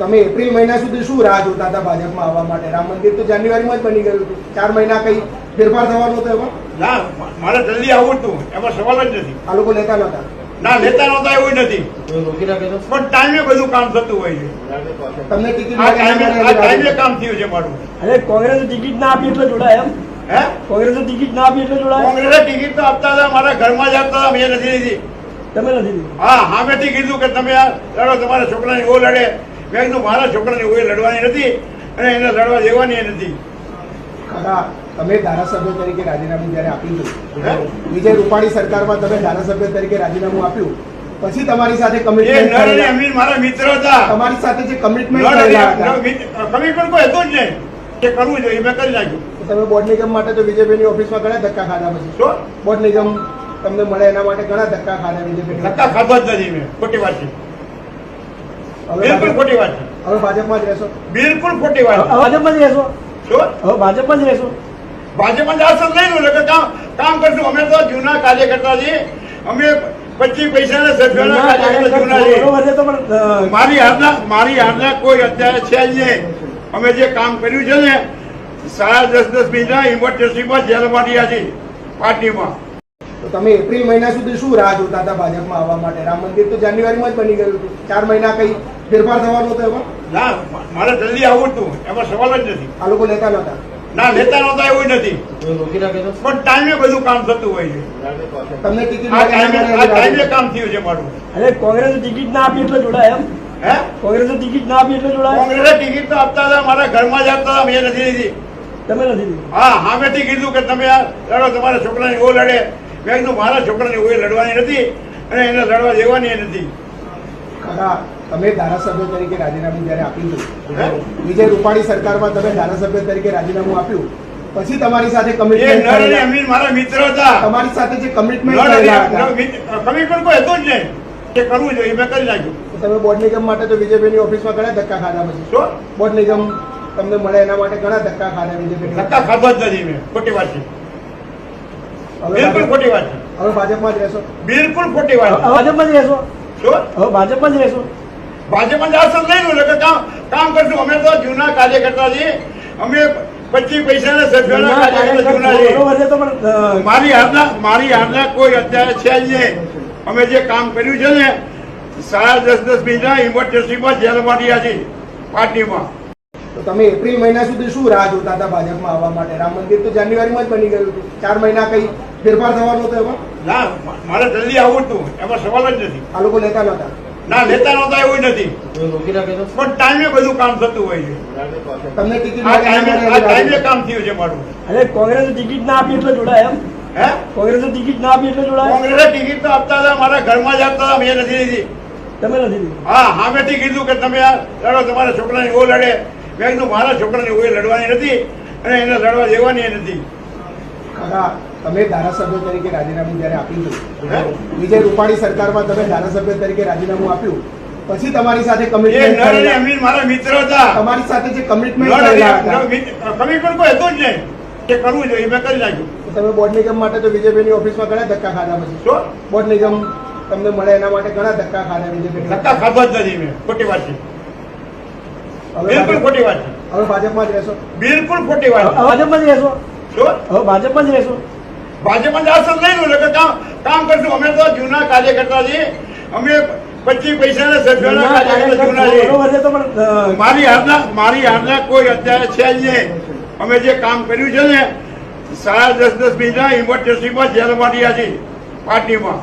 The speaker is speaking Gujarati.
તમે એપ્રિલ મહિના સુધી શું રાહ જોતા હતા ભાજપમાં આવવા માટે? રામ મંદિર તો જાન્યુઆરીમાં જ બની ગયું હતું. ચાર મહિના કઈ ફેરફાર થવાનો હતો એમાં? ના મારે જલ્દી આવવું હતું એમાં સવાલ જ નથી. આ લોકો લેતા નતા ના લેતા નતા એવું નથી. પણ ટાઈમે બધું કામ થતું હોય છે. તમને ટિકિટ આ ટાઈમે. કામ થયું છે મારું. અરે કોંગ્રેસ ટિકિટ ના આપી એટલે જોડાય એમ. હે? કોંગ્રેસ ટિકિટ ના આપી એટલે જોડાય કોંગ્રેસે ટિકિટ તો આપતા હતા મારા ઘરમાં જ આપતા હતા મેં નથી લીધી. તમે નથી દીધી હા મેં કીધું કે તમે આ લડો તમારા છોકરાની ઓ લડે. કીધું મારા છોકરાને કોઈ લડવાની નથી અને એને લડવા દેવાની નથી. તમે ધારાસભ્ય તરીકે રાજીનામું જ્યારે આપ્યું હતું વિજય રૂપાણી સરકારમાં તમે ધારાસભ્ય તરીકે રાજીનામું આપ્યું. પછી તમારી સાથે કમિટમેન્ટ મારા મિત્ર હતા. તમારી સાથે જે કમિટમેન્ટ કમિટમેન્ટ કોઈ હતું જ નહીં. કે કરવું જોઈએ મેં કરી નાખ્યું. તમે બોર્ડ નિગમ માટે તો બીજેપીની ઓફિસમાં ઘણા ધક્કા ખાધા પછી. બોર્ડ નિગમ તમને મળે એના માટે ઘણા ધક્કા ખાધા બીજેપી ધક્કા ખાધા જ નથી મેં ખોટી વાત છે. બિલકુલ ખોટી વાત હવે ભાજપમાં જ રહેશો. બિલકુલ ખોટી વાત ભાજપમાં જ રહેશો. શું? હવે ભાજપમાં જ રહેશો. ભાજપમાં જાસર લઈ લો એટલે કામ કામ કરશું. અમે તો જૂના કાર્યકર્તા છીએ. અમે પચીસ પૈસાના સભ્યોના કાર્યકર્તા જૂના છીએ. મારી હાથના મારી હાથના કોઈ અત્યારે છે જ નહીં. અમે જે કામ કર્યું છે ને સાડા દસ દસ મિનિટના ઇમરજન્સીમાં જેલમાં રહ્યા છીએ પાર્ટીમાં. તો તમે એપ્રિલ મહિના સુધી શું રાહ જોતા હતા ભાજપમાં આવવા માટે? રામ મંદિર તો જાન્યુઆરીમાં જ બની ગયું હતું. ચાર મહિના કઈ ફેરફાર થવાનો હતો એમાં? ના મારે જલ્દી આવવું હતું એમાં સવાલ જ નથી. આ લોકો લેતા નતા ના લેતા નતા એવું નથી. પણ ટાઈમે બધું કામ થતું હોય છે. તમને ટિકિટ આ ટાઈમે આ ટાઈમે કામ થયું છે મારું. અરે કોંગ્રેસ ટિકિટ ના આપી એટલે જોડાય એમ? હે? કોંગ્રેસ ટિકિટ ના આપી એટલે જોડાય? કોંગ્રેસ ટિકિટ તો આપતા હતા મારા ઘરમાં જ આપતા હતા મેં નથી લીધી. તમે નથી લીધી? હા સામેથી કીધું કે તમે આ લડો તમારા છોકરાની ઓ લડે. મેં કીધું મારા છોકરાની ઓય લડવાની નથી અને એને લડવા દેવાની નથી. ખરા તમે ધારાસભ્ય તરીકે રાજીનામું જ્યારે આપ્યું હતું વિજય રૂપાણી સરકારમાં તમે ધારાસભ્ય તરીકે રાજીનામું આપ્યું. પછી તમારી સાથે કમિટમેન્ટ નરેન્દ્ર કરેલા અમીન મારા મિત્ર હતા. તમારી સાથે જે કમિટમેન્ટ કમિટમેન્ટ કોઈ હતું જ નહીં. કે કરવું જોઈએ મેં કરી નાખ્યું. તમે બોર્ડ નિગમ માટે તો બીજેપીની ઓફિસમાં ઘણા ધક્કા ખાધા પછી. શું? બોર્ડ નિગમ તમને મળે એના માટે ઘણા ધક્કા ખાધા ધક્કા ખાધો જ નથી મેં. ખોટી વાત છે. બિલકુલ ભાજપ- ખોટી વાત છે. હવે ભાજપમાં જ રહેશો. બિલકુલ ખોટી વાત ભાજપમાં જ રહેશો? શું હવે ભાજપમાં જ રહેશો. ભાજપમાં જાસર લઈ લો એટલે કામ કામ કરશું. અમે તો જૂના કાર્યકર્તા છીએ. અમે પચીસ પૈસાના સભ્યોના કાર્યકર્તા જૂના છીએ. મારી હાથના મારી હાથના કોઈ અત્યારે છે જ નહીં. અમે જે કામ કર્યું છે ને સાડા દસ દસ મહિના ઇમરજન્સીમાં જેલમાં રહ્યા છીએ પાર્ટીમાં. તો તમે એપ્રિલ મહિના સુધી શું રાહ જોતા હતા ભાજપમાં આવવા માટે? રામ મંદિર તો જાન્યુઆરીમાં જ બની ગયું હતું. ચાર મહિના કઈ ફેરફાર થવાનો હતો એમાં? ના મારે જલ્દી આવવું હતું. એમાં સવાલ જ નથી. આ લોકો લેતા નતા. ના લેતા નતા એવું નથી. પણ ટાઈમે બધું કામ થતું હોય છે. તમને ટિકિટ આ ટાઈમે. કામ થયું છે મારું. અરે કોંગ્રેસ ટિકિટ ના આપી એટલે જોડાય એમ. હે? કોંગ્રેસ ટિકિટ ના આપી એટલે જોડાય. કોંગ્રેસે ટિકિટ તો આપતા હતા મારા ઘરમાં જ આપતા હતા મેં નથી લીધી. તમે નથી લીધી? હા સામેથી કીધું કે તમે આ લડો તમારા છોકરાને એવો લડે. મેં કીધું મારા છોકરાને ઓય લડવાની નથી અને એને લડવા દેવાની નથી. ખરા. તમે ધારાસભ્ય તરીકે રાજીનામું જ્યારે આપ્યું હતું વિજય રૂપાણી સરકારમાં તમે ધારાસભ્ય તરીકે રાજીનામું આપ્યું પછી તમારી સાથે કમિટમેન્ટ નરેન્દ્ર કરેલા અમીન મારા મિત્ર હતા. તમારી સાથે જે કમિટમેન્ટ કમિટમેન્ટ કોઈ હતું જ નહીં. કે કરવું જોઈએ મેં કરી નાખ્યું. તમે બોર્ડ નિગમ માટે તો બીજેપીની ઓફિસમાં ઘણા ધક્કા ખાધા પછી. શું? બોર્ડ નિગમ તમને મળે એના માટે ઘણા ધક્કા ખાધા બીજેપી ધક્કા ખાધો જ નથી મેં. ખોટી વાત છે. હવે બિલકુલ ખોટી વાત છે. હવે ભાજપમાં જ રહેશો. બિલકુલ ખોટી વાત ભાજપમાં જ રહેશો. શું? હવે ભાજપમાં જ રહેશો. ભાજપમાં જાસર નહીં એટલે કામ કામ કરશું. અમે તો જૂના કાર્યકર્તા છીએ. અમે પચીસ પૈસાના સભ્યોના કાર્યકર્તા જૂના છીએ. મારી હારના મારી હારના કોઈ અત્યારે છે જ નહીં. અમે જે કામ કર્યું છે ને સાડા દસ દસ મહિના ઇમરજન્સીમાં જેલમાં રહ્યા છીએ પાર્ટીમાં.